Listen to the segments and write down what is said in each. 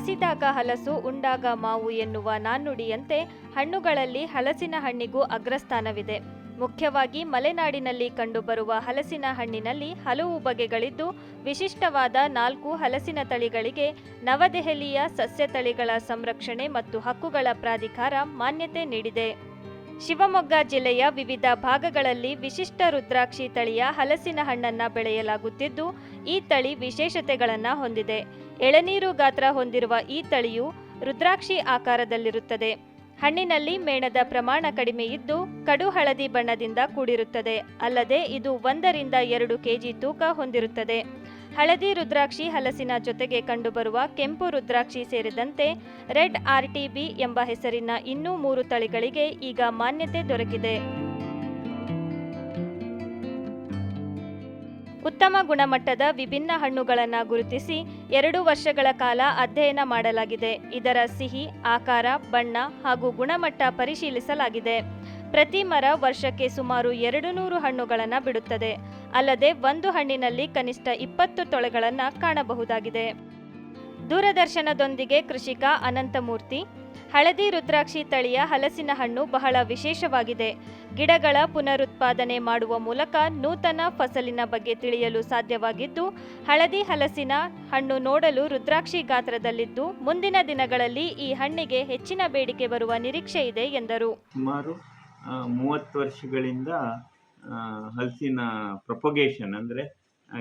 ಹಸಿದಾಗ ಹಲಸು, ಉಂಡಾಗ ಮಾವು ಎನ್ನುವ ನಾಣ್ಣುಡಿಯಂತೆ ಹಣ್ಣುಗಳಲ್ಲಿ ಹಲಸಿನ ಹಣ್ಣಿಗೂ ಅಗ್ರಸ್ಥಾನವಿದೆ. ಮುಖ್ಯವಾಗಿ ಮಲೆನಾಡಿನಲ್ಲಿ ಕಂಡುಬರುವ ಹಲಸಿನ ಹಣ್ಣಿನಲ್ಲಿ ಹಲವು ಬಗೆಗಳಿದ್ದು, ವಿಶಿಷ್ಟವಾದ ನಾಲ್ಕು ಹಲಸಿನ ತಳಿಗಳಿಗೆ ನವದೆಹಲಿಯ ಸಸ್ಯ ತಳಿಗಳ ಸಂರಕ್ಷಣೆ ಮತ್ತು ಹಕ್ಕುಗಳ ಪ್ರಾಧಿಕಾರ ಮಾನ್ಯತೆ ನೀಡಿದೆ. ಶಿವಮೊಗ್ಗ ಜಿಲ್ಲೆಯ ವಿವಿಧ ಭಾಗಗಳಲ್ಲಿ ವಿಶಿಷ್ಟ ರುದ್ರಾಕ್ಷಿ ತಳಿಯ ಹಲಸಿನ ಹಣ್ಣನ್ನು ಬೆಳೆಯಲಾಗುತ್ತಿದ್ದು, ಈ ತಳಿ ವಿಶೇಷತೆಗಳನ್ನು ಹೊಂದಿದೆ. ಎಳನೀರು ಗಾತ್ರ ಹೊಂದಿರುವ ಈ ತಳಿಯು ರುದ್ರಾಕ್ಷಿ ಆಕಾರದಲ್ಲಿರುತ್ತದೆ. ಹಣ್ಣಿನಲ್ಲಿ ಮೇಣದ ಪ್ರಮಾಣ ಕಡಿಮೆ ಇದ್ದು, ಕಡು ಹಳದಿ ಬಣ್ಣದಿಂದ ಕೂಡಿರುತ್ತದೆ. ಅಲ್ಲದೆ ಇದು ಒಂದರಿಂದ ಎರಡು ಕೆಜಿ ತೂಕ ಹೊಂದಿರುತ್ತದೆ. ಹಳದಿ ರುದ್ರಾಕ್ಷಿ ಹಲಸಿನ ಜೊತೆಗೆ ಕಂಡುಬರುವ ಕೆಂಪು ರುದ್ರಾಕ್ಷಿ ಸೇರಿದಂತೆ ರೆಡ್ ಆರ್ಟಿಬಿ ಎಂಬ ಹೆಸರಿನ ಇನ್ನೂ ಮೂರು ತಳಿಗಳಿಗೆ ಈಗ ಮಾನ್ಯತೆ ದೊರಕಿದೆ. ಉತ್ತಮ ಗುಣಮಟ್ಟದ ವಿಭಿನ್ನ ಹಣ್ಣುಗಳನ್ನು ಗುರುತಿಸಿ ಎರಡು ವರ್ಷಗಳ ಕಾಲ ಅಧ್ಯಯನ ಮಾಡಲಾಗಿದೆ. ಇದರ ಸಿಹಿ, ಆಕಾರ, ಬಣ್ಣ ಹಾಗೂ ಗುಣಮಟ್ಟ ಪರಿಶೀಲಿಸಲಾಗಿದೆ. ಪ್ರತಿ ಮರ ವರ್ಷಕ್ಕೆ ಸುಮಾರು ಎರಡು ನೂರು ಹಣ್ಣುಗಳನ್ನು ಬಿಡುತ್ತದೆ. ಅಲ್ಲದೆ ಒಂದು ಹಣ್ಣಿನಲ್ಲಿ ಕನಿಷ್ಠ ಇಪ್ಪತ್ತು ತೊಳೆಗಳನ್ನು ಕಾಣಬಹುದಾಗಿದೆ. ದೂರದರ್ಶನದೊಂದಿಗೆ ಕೃಷಿಕ ಅನಂತಮೂರ್ತಿ, ಹಳದಿ ರುದ್ರಾಕ್ಷಿ ತಳಿಯ ಹಲಸಿನ ಹಣ್ಣು ಬಹಳ ವಿಶೇಷವಾಗಿದೆ. ಗಿಡಗಳ ಪುನರುತ್ಪಾದನೆ ಮಾಡುವ ಮೂಲಕ ನೂತನ ಫಸಲಿನ ಬಗ್ಗೆ ತಿಳಿಯಲು ಸಾಧ್ಯವಾಗಿದ್ದು, ಹಳದಿ ಹಲಸಿನ ಹಣ್ಣು ನೋಡಲು ರುದ್ರಾಕ್ಷಿ ಗಾತ್ರದಲ್ಲಿದ್ದು, ಮುಂದಿನ ದಿನಗಳಲ್ಲಿ ಈ ಹಣ್ಣಿಗೆ ಹೆಚ್ಚಿನ ಬೇಡಿಕೆ ಬರುವ ನಿರೀಕ್ಷೆ ಇದೆ ಎಂದರು. ಸುಮಾರು ಮೂವತ್ತು ವರ್ಷಗಳಿಂದ ಹಲಸಿನ ಪ್ರೊಪಗೇಷನ್ ಅಂದರೆ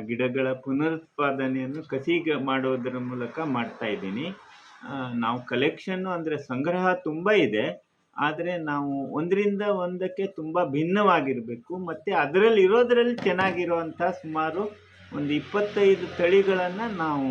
ಗಿಡಗಳ ಪುನರುತ್ಪಾದನೆಯನ್ನು ಕಸಿಗ ಮಾಡೋದರ ಮೂಲಕ ಮಾಡ್ತಾ ಇದ್ದೀನಿ. ನಾವು ಕಲೆಕ್ಷನ್ನು ಅಂದರೆ ಸಂಗ್ರಹ ತುಂಬ ಇದೆ. ಆದರೆ ನಾವು ಒಂದರಿಂದ ಒಂದಕ್ಕೆ ತುಂಬ ಭಿನ್ನವಾಗಿರಬೇಕು. ಮತ್ತು ಅದರಲ್ಲಿ ಇರೋದರಲ್ಲಿ ಚೆನ್ನಾಗಿರುವಂಥ ಸುಮಾರು ಒಂದು ಇಪ್ಪತ್ತೈದು ತಳಿಗಳನ್ನು ನಾವು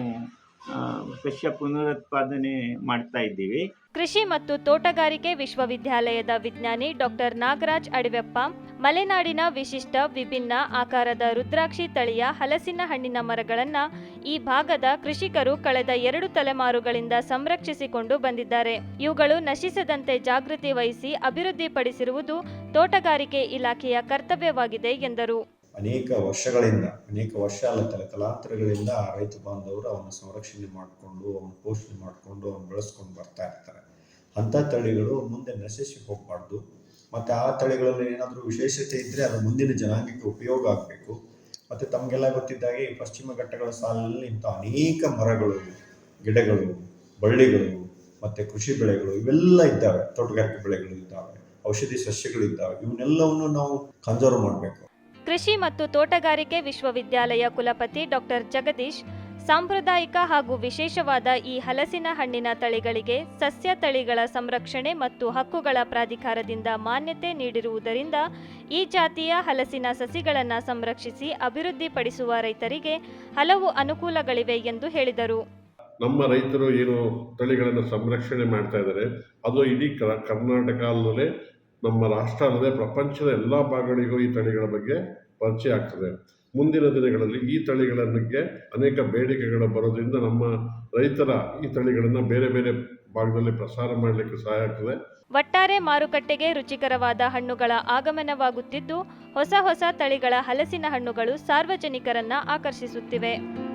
ಸಸ್ಯ ಪುನರುತ್ಪಾದನೆ ಮಾಡ್ತಾ ಇದ್ದೀವಿ. ಕೃಷಿ ಮತ್ತು ತೋಟಗಾರಿಕೆ ವಿಶ್ವವಿದ್ಯಾಲಯದ ವಿಜ್ಞಾನಿ ಡಾಕ್ಟರ್ ನಾಗರಾಜ್ ಅಡವೆಪ್ಪ ಮಲೆನಾಡಿನ ವಿಶಿಷ್ಟ ವಿಭಿನ್ನ ಆಕಾರದ ರುದ್ರಾಕ್ಷಿ ತಳಿಯ ಹಲಸಿನ ಹಣ್ಣಿನ ಮರಗಳನ್ನು ಈ ಭಾಗದ ಕೃಷಿಕರು ಕಳೆದ ಎರಡು ತಲೆಮಾರುಗಳಿಂದ ಸಂರಕ್ಷಿಸಿಕೊಂಡು ಬಂದಿದ್ದಾರೆ. ಇವುಗಳು ನಶಿಸದಂತೆ ಜಾಗೃತಿ ವಹಿಸಿ ಅಭಿವೃದ್ಧಿಪಡಿಸಿರುವುದು ತೋಟಗಾರಿಕೆ ಇಲಾಖೆಯ ಕರ್ತವ್ಯವಾಗಿದೆ, ಎಂದರು. ಅನೇಕ ವರ್ಷಗಳಿಂದ, ಅನೇಕ ವರ್ಷ ಅಲ್ಲ, ತಲೆ ತಲಾಂತರಗಳಿಂದ ರೈತ ಬಾಂಧವರು ಅವನ್ನ ಸಂರಕ್ಷಣೆ ಮಾಡಿಕೊಂಡು, ಅವನ್ನ ಪೋಷಣೆ ಮಾಡಿಕೊಂಡು, ಅವನ್ನ ಬೆಳೆಸ್ಕೊಂಡು ಬರ್ತಾ ಇರ್ತಾರೆ. ಅಂಥ ತಳಿಗಳು ಮುಂದೆ ನಶಿಸಿ ಹೋಗಬಾರ್ದು. ಮತ್ತು ಆ ತಳಿಗಳಲ್ಲಿ ಏನಾದರೂ ವಿಶೇಷತೆ ಇದ್ದರೆ ಅದು ಮುಂದಿನ ಜನಾಂಗಕ್ಕೆ ಉಪಯೋಗ ಆಗಬೇಕು. ಮತ್ತು ತಮಗೆಲ್ಲ ಗೊತ್ತಿದ್ದಾಗೆ ಈ ಪಶ್ಚಿಮ ಘಟ್ಟಗಳ ಸಾಲಿನಲ್ಲಿ ಇಂಥ ಅನೇಕ ಮರಗಳು, ಗಿಡಗಳು, ಬಳ್ಳಿಗಳು, ಮತ್ತು ಕೃಷಿ ಬೆಳೆಗಳು ಇವೆಲ್ಲ ಇದ್ದಾವೆ. ತೋಟಗಾರಿಕೆ ಬೆಳೆಗಳು ಇದ್ದಾವೆ. ಔಷಧಿ ಸಸ್ಯಗಳು ಇದ್ದಾವೆ. ಇವನ್ನೆಲ್ಲವನ್ನು ನಾವು ಕನ್ಸರ್ವ್ ಮಾಡಬೇಕು. ಕೃಷಿ ಮತ್ತು ತೋಟಗಾರಿಕೆ ವಿಶ್ವವಿದ್ಯಾಲಯ ಕುಲಪತಿ ಡಾಕ್ಟರ್ ಜಗದೀಶ್ ಸಾಂಪ್ರದಾಯಿಕ ಹಾಗೂ ವಿಶೇಷವಾದ ಈ ಹಲಸಿನ ಹಣ್ಣಿನ ತಳಿಗಳಿಗೆ ಸಸ್ಯ ತಳಿಗಳ ಸಂರಕ್ಷಣೆ ಮತ್ತು ಹಕ್ಕುಗಳ ಪ್ರಾಧಿಕಾರದಿಂದ ಮಾನ್ಯತೆ ನೀಡಿರುವುದರಿಂದ ಈ ಜಾತಿಯ ಹಲಸಿನ ಸಸಿಗಳನ್ನು ಸಂರಕ್ಷಿಸಿ ಅಭಿವೃದ್ಧಿಪಡಿಸುವ ರೈತರಿಗೆ ಹಲವು ಅನುಕೂಲಗಳಿವೆ ಎಂದು ಹೇಳಿದರು. ನಮ್ಮ ರೈತರು ಏನು ತಳಿಗಳನ್ನು ಸಂರಕ್ಷಣೆ ಮಾಡ್ತಾ ಇದ್ದಾರೆ, ಅದು ಇಡೀ ಕರ್ನಾಟಕ ನಮ್ಮ ರಾಷ್ಟ್ರ ಪ್ರಪಂಚದ ಎಲ್ಲ ಭಾಗಗಳಿಗೂ ಈ ತಳಿಗಳ ಬಗ್ಗೆ ಪರಿಚಯ ಆಗ್ತದೆ. ಮುಂದಿನ ದಿನಗಳಲ್ಲಿ ಈ ತಳಿಗಳ ಬಗ್ಗೆ ಅನೇಕ ಬೇಡಿಕೆಗಳು ಬರೋದ್ರಿಂದ ನಮ್ಮ ರೈತರ ಈ ತಳಿಗಳನ್ನು ಬೇರೆ ಬೇರೆ ಭಾಗದಲ್ಲಿ ಪ್ರಸಾರ ಮಾಡಲಿಕ್ಕೆ ಸಹಾಯ ಆಗ್ತದೆ. ಒಟ್ಟಾರೆ ಮಾರುಕಟ್ಟೆಗೆ ರುಚಿಕರವಾದ ಹಣ್ಣುಗಳ ಆಗಮನವಾಗುತ್ತಿದ್ದು, ಹೊಸ ಹೊಸ ತಳಿಗಳ ಹಲಸಿನ ಹಣ್ಣುಗಳು ಸಾರ್ವಜನಿಕರನ್ನ ಆಕರ್ಷಿಸುತ್ತಿವೆ.